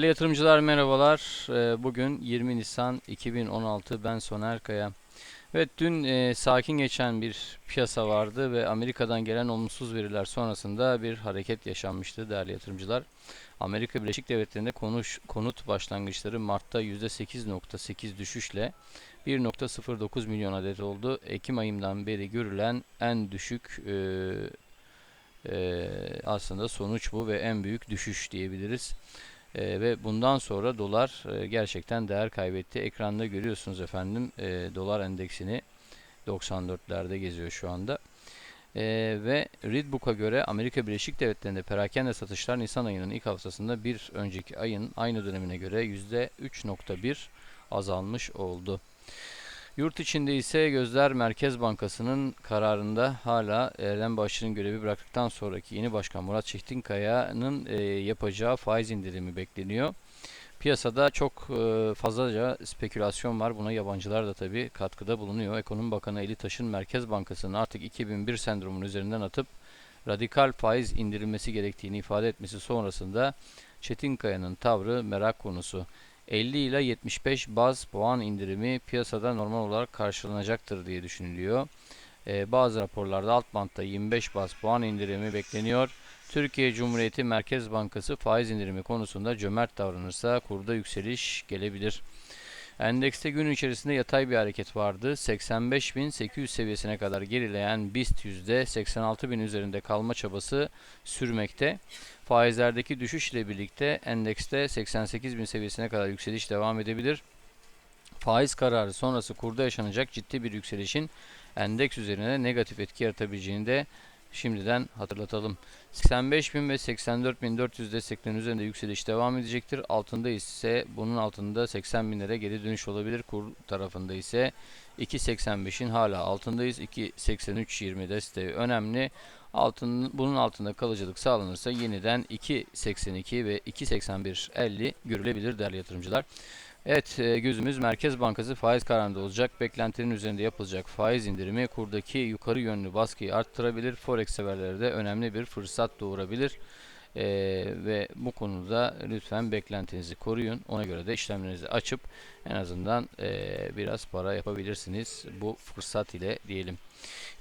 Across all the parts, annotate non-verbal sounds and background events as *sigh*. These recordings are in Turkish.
Değerli yatırımcılar merhabalar. Ee, Bugün 20 Nisan 2016 ben Soner Kaya. Evet dün e, sakin geçen bir piyasa vardı ve Amerika'dan gelen olumsuz veriler sonrasında bir hareket yaşanmıştı değerli yatırımcılar. Amerika Birleşik Devletleri'nde konuş, konut başlangıçları Mart'ta %8.8 düşüşle 1.09 milyon adet oldu. Ekim ayından beri görülen en düşük e, e, aslında sonuç bu ve en büyük düşüş diyebiliriz. E, ve bundan sonra dolar e, gerçekten değer kaybetti. Ekranda görüyorsunuz efendim e, dolar endeksini 94'lerde geziyor şu anda. E, ve Readbook'a göre Amerika Birleşik Devletleri'nde perakende satışlar Nisan ayının ilk haftasında bir önceki ayın aynı dönemine göre %3.1 azalmış oldu. Yurt içinde ise gözler Merkez Bankası'nın kararında hala Erdem Başçı'nın görevi bıraktıktan sonraki yeni başkan Murat Çetinkaya'nın e, yapacağı faiz indirimi bekleniyor. Piyasada çok e, fazlaca spekülasyon var. Buna yabancılar da tabii katkıda bulunuyor. Ekonomi Bakanı Eli Taş'ın Merkez Bankası'nın artık 2001 sendromunun üzerinden atıp radikal faiz indirilmesi gerektiğini ifade etmesi sonrasında Çetinkaya'nın tavrı merak konusu. 50 ile 75 baz puan indirimi piyasada normal olarak karşılanacaktır diye düşünülüyor. Ee, bazı raporlarda alt bantta 25 baz puan indirimi bekleniyor. Türkiye Cumhuriyeti Merkez Bankası faiz indirimi konusunda cömert davranırsa kurda yükseliş gelebilir. Endekste gün içerisinde yatay bir hareket vardı. 85.800 seviyesine kadar gerileyen BIST yüzde 86.000 üzerinde kalma çabası sürmekte. Faizlerdeki düşüş ile birlikte endekste 88.000 seviyesine kadar yükseliş devam edebilir. Faiz kararı sonrası kurda yaşanacak ciddi bir yükselişin endeks üzerine negatif etki yaratabileceğini de şimdiden hatırlatalım. 85.000 ve 84.400 desteklerin üzerinde yükseliş devam edecektir. Altında ise bunun altında 80.000'lere geri dönüş olabilir. Kur tarafında ise 2.85'in hala altındayız. 2.83.20 desteği önemli. Altın, bunun altında kalıcılık sağlanırsa yeniden 2.82 ve 2.81.50 görülebilir değerli yatırımcılar. Evet e, gözümüz Merkez Bankası faiz kararında olacak. Beklentinin üzerinde yapılacak faiz indirimi kurdaki yukarı yönlü baskıyı arttırabilir. Forex severlere de önemli bir fırsat doğurabilir. Ee, ve bu konuda lütfen beklentinizi koruyun. Ona göre de işlemlerinizi açıp en azından e, biraz para yapabilirsiniz bu fırsat ile diyelim.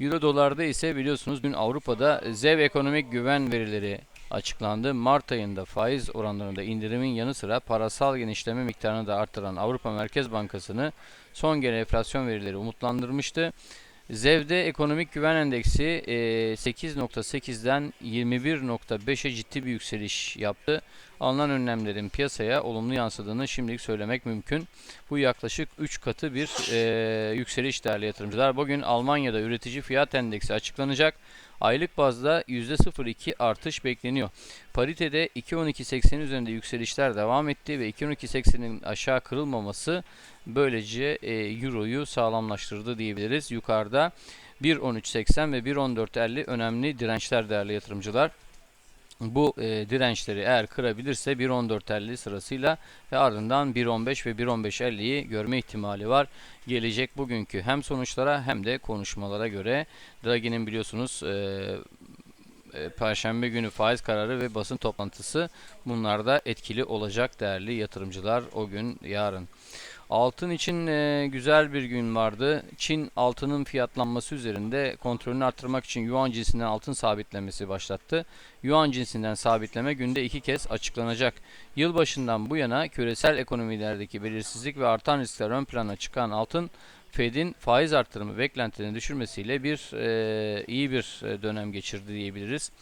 Euro dolarda ise biliyorsunuz dün Avrupa'da ZEV ekonomik güven verileri açıklandı. Mart ayında faiz oranlarında indirimin yanı sıra parasal genişleme miktarını da artıran Avrupa Merkez Bankası'nı son gelen enflasyon verileri umutlandırmıştı. ZEV'de ekonomik güven endeksi 8.8'den 21.5'e ciddi bir yükseliş yaptı. Alınan önlemlerin piyasaya olumlu yansıdığını şimdilik söylemek mümkün. Bu yaklaşık 3 katı bir e, yükseliş değerli yatırımcılar. Bugün Almanya'da üretici fiyat endeksi açıklanacak. Aylık bazda %0.2 artış bekleniyor. Paritede 2.12.80'in üzerinde yükselişler devam etti ve 2.12.80'in aşağı kırılmaması böylece e, Euro'yu sağlamlaştırdı diyebiliriz. Yukarıda 1.13.80 ve 1.14.50 önemli dirençler değerli yatırımcılar bu e, dirençleri eğer kırabilirse 1.14.50 sırasıyla ve ardından 1.15 ve 1.15.50'yi görme ihtimali var. Gelecek bugünkü hem sonuçlara hem de konuşmalara göre Draghi'nin biliyorsunuz e, e, Perşembe günü faiz kararı ve basın toplantısı bunlarda etkili olacak değerli yatırımcılar o gün yarın. Altın için e, güzel bir gün vardı. Çin altının fiyatlanması üzerinde kontrolünü arttırmak için Yuan cinsinden altın sabitlemesi başlattı. Yuan cinsinden sabitleme günde iki kez açıklanacak. Yılbaşından bu yana küresel ekonomilerdeki belirsizlik ve artan riskler ön plana çıkan altın Fed'in faiz artırımı beklentilerini düşürmesiyle bir e, iyi bir e, dönem geçirdi diyebiliriz.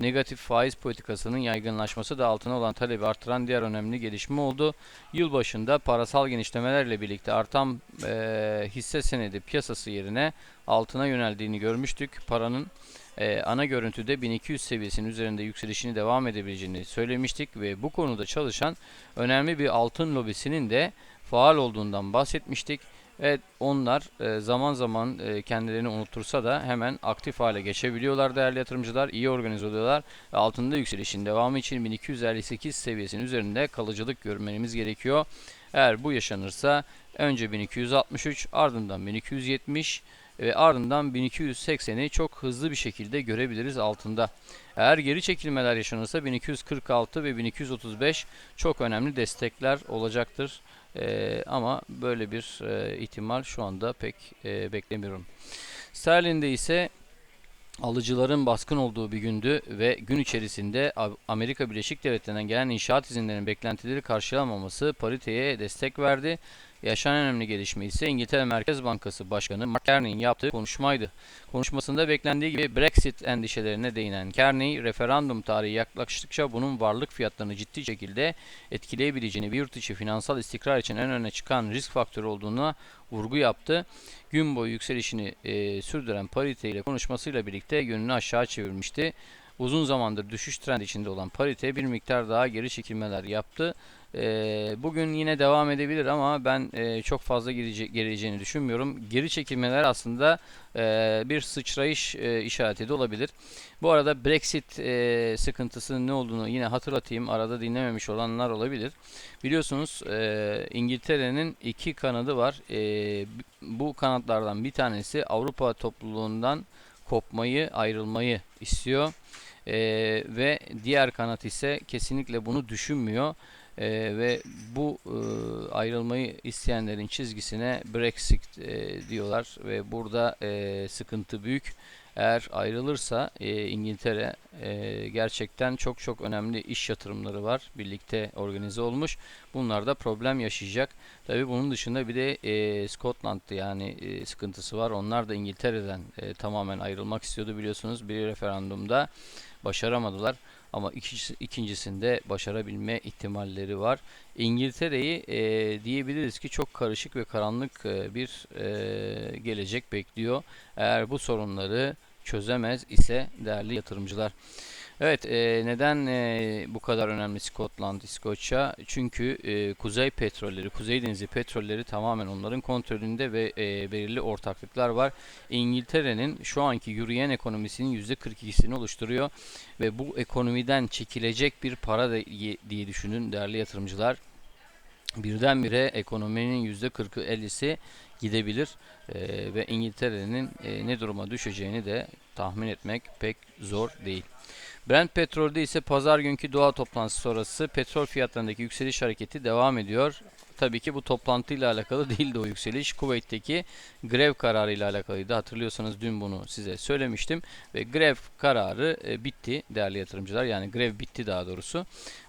Negatif faiz politikasının yaygınlaşması da altına olan talebi artıran diğer önemli gelişme oldu. Yıl başında parasal genişlemelerle birlikte artan e, hisse senedi piyasası yerine altına yöneldiğini görmüştük. Paranın e, ana görüntüde 1200 seviyesinin üzerinde yükselişini devam edebileceğini söylemiştik ve bu konuda çalışan önemli bir altın lobisinin de faal olduğundan bahsetmiştik. Evet onlar e, zaman zaman e, kendilerini unutursa da hemen aktif hale geçebiliyorlar değerli yatırımcılar. iyi organize oluyorlar. Altında yükselişin devamı için 1258 seviyesinin üzerinde kalıcılık görmeniz gerekiyor. Eğer bu yaşanırsa önce 1263 ardından 1270 ve ardından 1280'i çok hızlı bir şekilde görebiliriz altında. Eğer geri çekilmeler yaşanırsa 1246 ve 1235 çok önemli destekler olacaktır. Ee, ama böyle bir e, ihtimal şu anda pek e, beklemiyorum. Sterlin'de ise alıcıların baskın olduğu bir gündü ve gün içerisinde Amerika Birleşik Devletleri'nden gelen inşaat izinlerinin beklentileri karşılamaması pariteye destek verdi. Yaşanan önemli gelişme ise İngiltere Merkez Bankası Başkanı Mark Carney'in yaptığı konuşmaydı. Konuşmasında beklendiği gibi Brexit endişelerine değinen Carney, referandum tarihi yaklaştıkça bunun varlık fiyatlarını ciddi şekilde etkileyebileceğini ve yurt içi finansal istikrar için en öne çıkan risk faktörü olduğuna vurgu yaptı. Gün boyu yükselişini e, sürdüren parite ile konuşmasıyla birlikte yönünü aşağı çevirmişti. Uzun zamandır düşüş trendi içinde olan parite bir miktar daha geri çekilmeler yaptı. E, bugün yine devam edebilir ama ben e, çok fazla gelece geleceğini düşünmüyorum. Geri çekilmeler aslında e, bir sıçrayış e, işareti de olabilir. Bu arada Brexit e, sıkıntısının ne olduğunu yine hatırlatayım. Arada dinlememiş olanlar olabilir. Biliyorsunuz e, İngiltere'nin iki kanadı var. E, bu kanatlardan bir tanesi Avrupa topluluğundan kopmayı, ayrılmayı istiyor. E, ve diğer kanat ise kesinlikle bunu düşünmüyor. E, ve bu e, ayrılmayı isteyenlerin çizgisine Brexit e, diyorlar ve burada e, sıkıntı büyük. Eğer ayrılırsa e, İngiltere e, gerçekten çok çok önemli iş yatırımları var. Birlikte organize olmuş. Bunlar da problem yaşayacak. Tabii bunun dışında bir de e, Scotland'da yani e, sıkıntısı var. Onlar da İngiltere'den e, tamamen ayrılmak istiyordu biliyorsunuz. Bir referandumda başaramadılar. Ama ikincisi, ikincisinde başarabilme ihtimalleri var. İngiltere'yi e, diyebiliriz ki çok karışık ve karanlık e, bir e, gelecek bekliyor. Eğer bu sorunları çözemez ise değerli yatırımcılar. Evet, e, neden e, bu kadar önemli Scotland, İskoçya? Çünkü e, kuzey petrolleri, kuzey denizi petrolleri tamamen onların kontrolünde ve e, belirli ortaklıklar var. İngiltere'nin şu anki yürüyen ekonomisinin %42'sini oluşturuyor ve bu ekonomiden çekilecek bir para da, diye düşünün değerli yatırımcılar. Birdenbire ekonominin %40'ı 50'si gidebilir e, ve İngiltere'nin e, ne duruma düşeceğini de tahmin etmek pek zor değil. Brent petrolde ise pazar günkü doğa toplantısı sonrası petrol fiyatlarındaki yükseliş hareketi devam ediyor. Tabii ki bu toplantıyla alakalı *laughs* değildi o yükseliş. Kuveyt'teki grev kararı ile alakalıydı. Hatırlıyorsanız dün bunu size söylemiştim. Ve grev kararı e, bitti değerli yatırımcılar. Yani grev bitti daha doğrusu.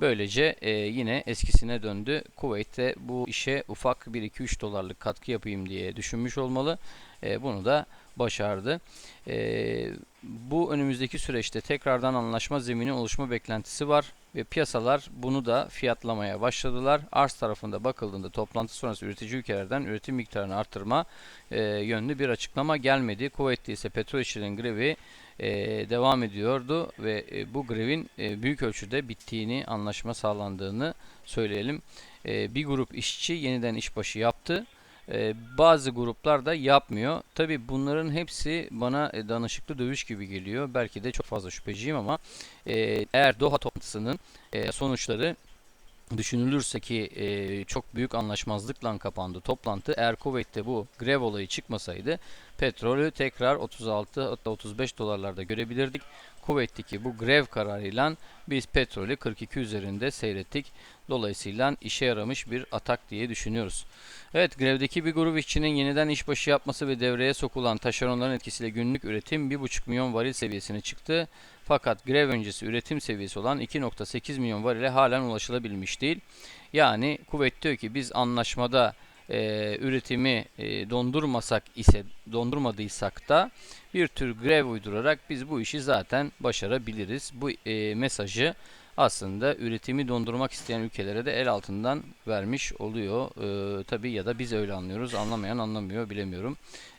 Böylece e, yine eskisine döndü. Kuveyt'te bu işe ufak 1-2-3 dolarlık katkı yapayım diye düşünmüş olmalı. E, bunu da başardı. E, bu önümüzdeki süreçte tekrardan anlaşma zemini oluşma beklentisi var ve piyasalar bunu da fiyatlamaya başladılar. Arz tarafında bakıldığında toplantı sonrası üretici ülkelerden üretim miktarını artırma e, yönlü bir açıklama gelmedi. Kuvvetli ise petrol işçilerin grevi e, devam ediyordu ve e, bu grevin e, büyük ölçüde bittiğini, anlaşma sağlandığını söyleyelim. E, bir grup işçi yeniden işbaşı yaptı. Ee, bazı gruplar da yapmıyor. Tabi bunların hepsi bana e, danışıklı dövüş gibi geliyor. Belki de çok fazla şüpheciyim ama e, eğer Doha toplantısının e, sonuçları düşünülürse ki e, çok büyük anlaşmazlıkla kapandı toplantı. Eğer Kuveyt'te bu grev olayı çıkmasaydı petrolü tekrar 36 hatta 35 dolarlarda görebilirdik. Kuveyt'teki bu grev kararıyla biz petrolü 42 üzerinde seyrettik. Dolayısıyla işe yaramış bir atak diye düşünüyoruz. Evet grevdeki bir grup işçinin yeniden işbaşı yapması ve devreye sokulan taşeronların etkisiyle günlük üretim 1,5 milyon varil seviyesine çıktı. Fakat grev öncesi üretim seviyesi olan 2,8 milyon varile halen ulaşılabilmiş değil. Yani kuvvet diyor ki biz anlaşmada e, üretimi e, dondurmasak ise dondurmadıysak da bir tür grev uydurarak biz bu işi zaten başarabiliriz. Bu e, mesajı aslında üretimi dondurmak isteyen ülkelere de el altından vermiş oluyor. E, tabii ya da biz öyle anlıyoruz. Anlamayan anlamıyor bilemiyorum.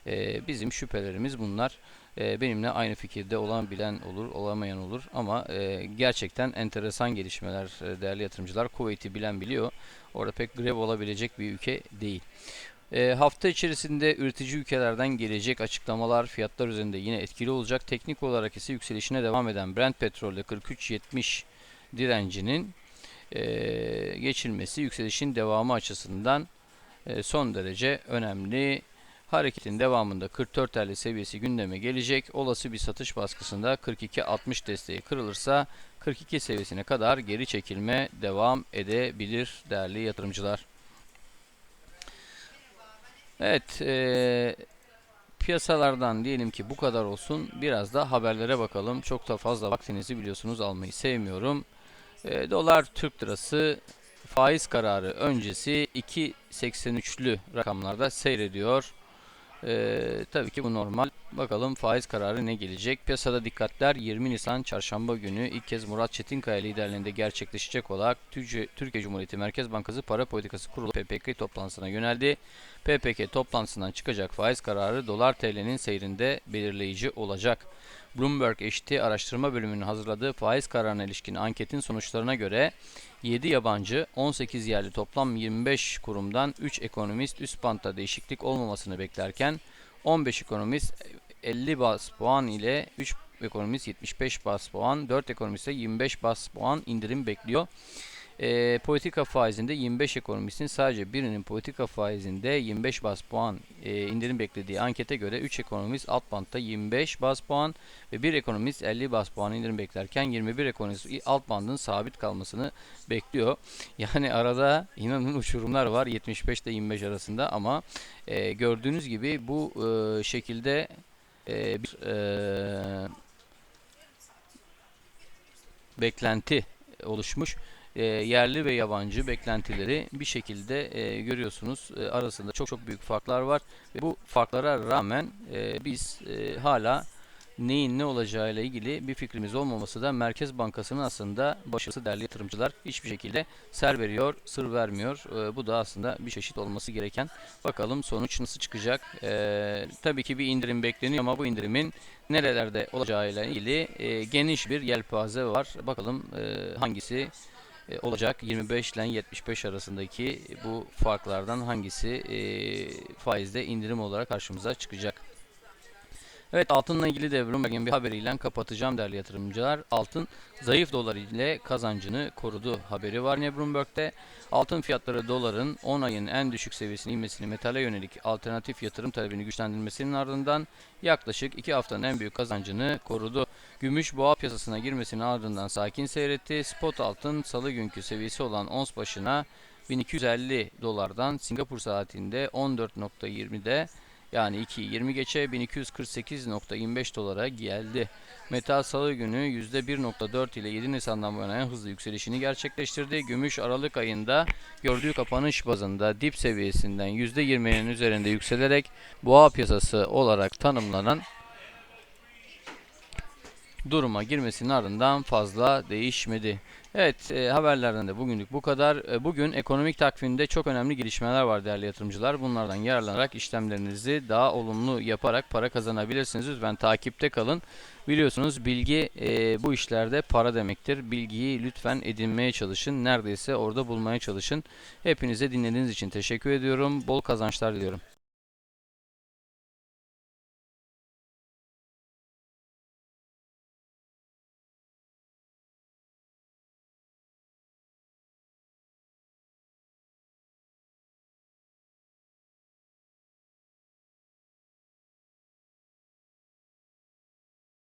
E, bizim şüphelerimiz bunlar. E, benimle aynı fikirde olan bilen olur, olamayan olur. Ama e, gerçekten enteresan gelişmeler e, değerli yatırımcılar. Kuveyt'i bilen biliyor. Orada pek grev olabilecek bir ülke değil. E, hafta içerisinde üretici ülkelerden gelecek açıklamalar fiyatlar üzerinde yine etkili olacak. Teknik olarak ise yükselişine devam eden Brent petrolde 43.70 direncinin e, geçilmesi yükselişin devamı açısından e, son derece önemli Hareketin devamında 44.50 seviyesi gündeme gelecek. Olası bir satış baskısında 42.60 desteği kırılırsa 42 seviyesine kadar geri çekilme devam edebilir değerli yatırımcılar. Evet, eee, piyasalardan diyelim ki bu kadar olsun. Biraz da haberlere bakalım. Çok da fazla vaktinizi biliyorsunuz almayı sevmiyorum. Eee, dolar Türk lirası faiz kararı öncesi 2.83'lü rakamlarda seyrediyor. Ee, tabii ki bu normal. Bakalım faiz kararı ne gelecek? Piyasada dikkatler 20 Nisan Çarşamba günü ilk kez Murat Çetinkaya liderliğinde gerçekleşecek olarak Türkiye Cumhuriyeti Merkez Bankası Para Politikası Kurulu PPK toplantısına yöneldi. PPK toplantısından çıkacak faiz kararı dolar TL'nin seyrinde belirleyici olacak. Bloomberg eşiti araştırma bölümünün hazırladığı faiz kararına ilişkin anketin sonuçlarına göre 7 yabancı, 18 yerli toplam 25 kurumdan 3 ekonomist üst bantta değişiklik olmamasını beklerken 15 ekonomist 50 bas puan ile 3 ekonomist 75 bas puan, 4 ekonomist ise 25 bas puan indirim bekliyor. E, politika faizinde 25 ekonomistin sadece birinin politika faizinde 25 bas puan e, indirim beklediği ankete göre 3 ekonomist alt bantta 25 bas puan ve 1 ekonomist 50 bas puan indirim beklerken 21 ekonomist alt bandın sabit kalmasını bekliyor. *laughs* Yani arada inanın uçurumlar var 75 ile 25 arasında ama e, gördüğünüz gibi bu e, şekilde e, bir e, beklenti oluşmuş e, yerli ve yabancı beklentileri bir şekilde e, görüyorsunuz. E, arasında çok çok büyük farklar var ve bu farklara rağmen e, biz e, hala neyin ne olacağıyla ilgili bir fikrimiz olmaması da Merkez Bankası'nın aslında başarısı değerli yatırımcılar hiçbir şekilde ser veriyor, sır vermiyor. E, bu da aslında bir çeşit olması gereken. Bakalım sonuç nasıl çıkacak. E, tabii ki bir indirim bekleniyor ama bu indirimin nerelerde olacağıyla ilgili e, geniş bir yelpaze var. Bakalım e, hangisi e, olacak. 25 ile 75 arasındaki bu farklardan hangisi e, faizde indirim olarak karşımıza çıkacak. Evet altınla ilgili de Bloomberg'in bir haberiyle kapatacağım değerli yatırımcılar. Altın zayıf dolar ile kazancını korudu haberi var yine Bloomberg'de. Altın fiyatları doların 10 ayın en düşük seviyesine inmesini metale yönelik alternatif yatırım talebini güçlendirmesinin ardından yaklaşık 2 haftanın en büyük kazancını korudu. Gümüş boğa piyasasına girmesinin ardından sakin seyretti. Spot altın salı günkü seviyesi olan ons başına 1250 dolardan Singapur saatinde 14.20'de yani 2.20 geçe 1248.25 dolara geldi. Metal salı günü %1.4 ile 7 Nisan'dan bu yana hızlı yükselişini gerçekleştirdi. Gümüş Aralık ayında gördüğü kapanış bazında dip seviyesinden %20'nin üzerinde yükselerek boğa piyasası olarak tanımlanan duruma girmesinin ardından fazla değişmedi. Evet e, haberlerden de bugünlük bu kadar. E, bugün ekonomik takvimde çok önemli gelişmeler var değerli yatırımcılar. Bunlardan yararlanarak işlemlerinizi daha olumlu yaparak para kazanabilirsiniz. Lütfen takipte kalın. Biliyorsunuz bilgi e, bu işlerde para demektir. Bilgiyi lütfen edinmeye çalışın. Neredeyse orada bulmaya çalışın. Hepinize dinlediğiniz için teşekkür ediyorum. Bol kazançlar diliyorum.